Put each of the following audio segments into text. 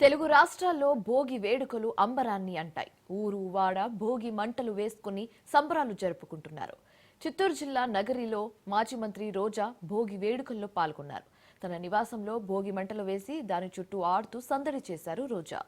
తెలుగు రాష్ట్రాల్లో భోగి వేడుకలు అంబరాన్ని అంటాయి. ఊరు వాడ భోగి మంటలు వేసుకుని సంబరాలు జరుపుకుంటున్నారు. చిత్తూరు జిల్లా నగరిలో మాజీ మంత్రి రోజా భోగి వేడుకల్లో పాల్గొన్నారు. తన నివాసంలో భోగి మంటలు వేసి దాని చుట్టూ ఆడుతూ సందడి చేశారు రోజా.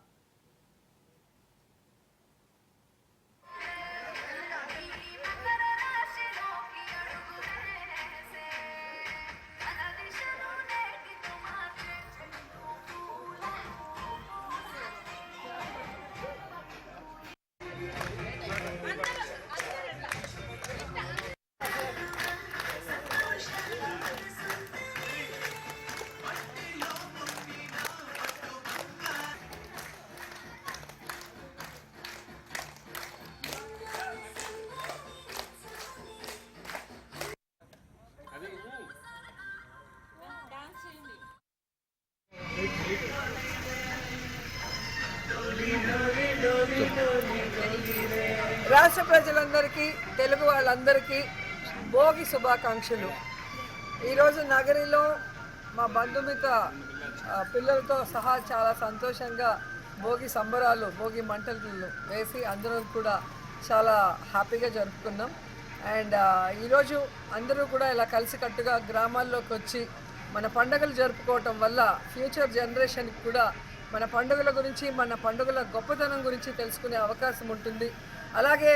రాష్ట్ర ప్రజలందరికీ తెలుగు వాళ్ళందరికీ భోగి శుభాకాంక్షలు. ఈరోజు నగరిలో మా బంధుమిత పిల్లలతో సహా చాలా సంతోషంగా భోగి సంబరాలు భోగి మంటలు వేసి అందరం కూడా చాలా హ్యాపీగా జరుపుకున్నాం. అండ్ ఈరోజు అందరూ కూడా ఇలా కలిసికట్టుగా గ్రామాల్లోకి వచ్చి మన పండుగలు జరుపుకోవటం వల్ల ఫ్యూచర్ జనరేషన్కి కూడా మన పండుగల గురించి మన పండుగల గొప్పతనం గురించి తెలుసుకునే అవకాశం ఉంటుంది. అలాగే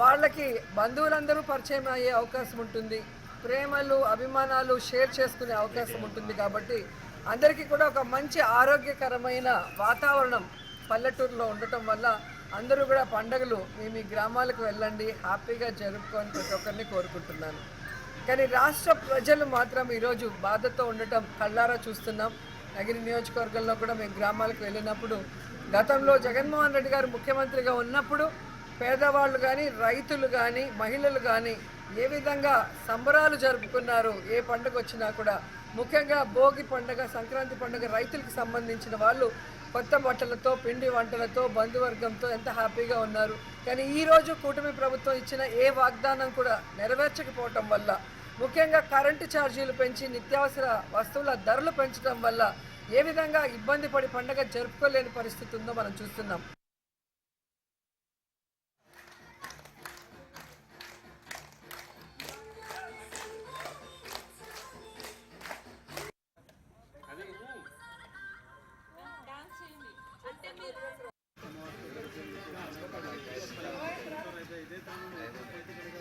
వాళ్ళకి బంధువులందరూ పరిచయం అయ్యే అవకాశం ఉంటుంది. ప్రేమలు అభిమానాలు షేర్ చేసుకునే అవకాశం ఉంటుంది కాబట్టి అందరికీ కూడా ఒక మంచి ఆరోగ్యకరమైన వాతావరణం పల్లెటూరులో ఉండటం వల్ల అందరూ కూడా పండుగలు మీ మీ గ్రామాలకు వెళ్ళండి. హ్యాపీగా జరుపుకొని ప్రతి ఒక్కరిని కోరుకుంటున్నాను. కానీ రాష్ట్ర ప్రజలు మాత్రం ఈరోజు బాధతో ఉండటం కళ్ళారా చూస్తున్నాం. నగిరి నియోజకవర్గంలో కూడా మేము గ్రామాలకు వెళ్ళినప్పుడు గతంలో జగన్మోహన్ రెడ్డి గారు ముఖ్యమంత్రిగా ఉన్నప్పుడు పేదవాళ్ళు కానీ రైతులు కానీ మహిళలు కానీ ఏ విధంగా సంబరాలు జరుపుకున్నారు ఏ పండుగ వచ్చినా కూడా ముఖ్యంగా భోగి పండుగ సంక్రాంతి పండుగ రైతులకు సంబంధించిన వాళ్ళు కొత్త బట్టలతో పిండి వంటలతో బంధువర్గంతో ఎంత హ్యాపీగా ఉన్నారు. కానీ ఈరోజు కూటమి ప్రభుత్వం ఇచ్చిన ఏ వాగ్దానం కూడా నెరవేర్చకపోవటం వల్ల ముఖ్యంగా కరెంటు ఛార్జీలు పెంచి నిత్యావసర వస్తువుల ధరలు పెంచడం వల్ల ఏ విధంగా ఇబ్బంది పడి పండగ జరుపుకోలేని పరిస్థితి ఉందో మనం చూస్తున్నాం.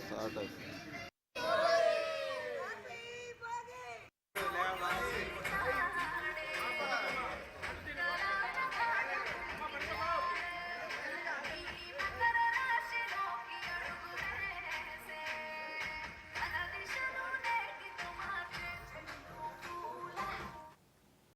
స్టార్ట్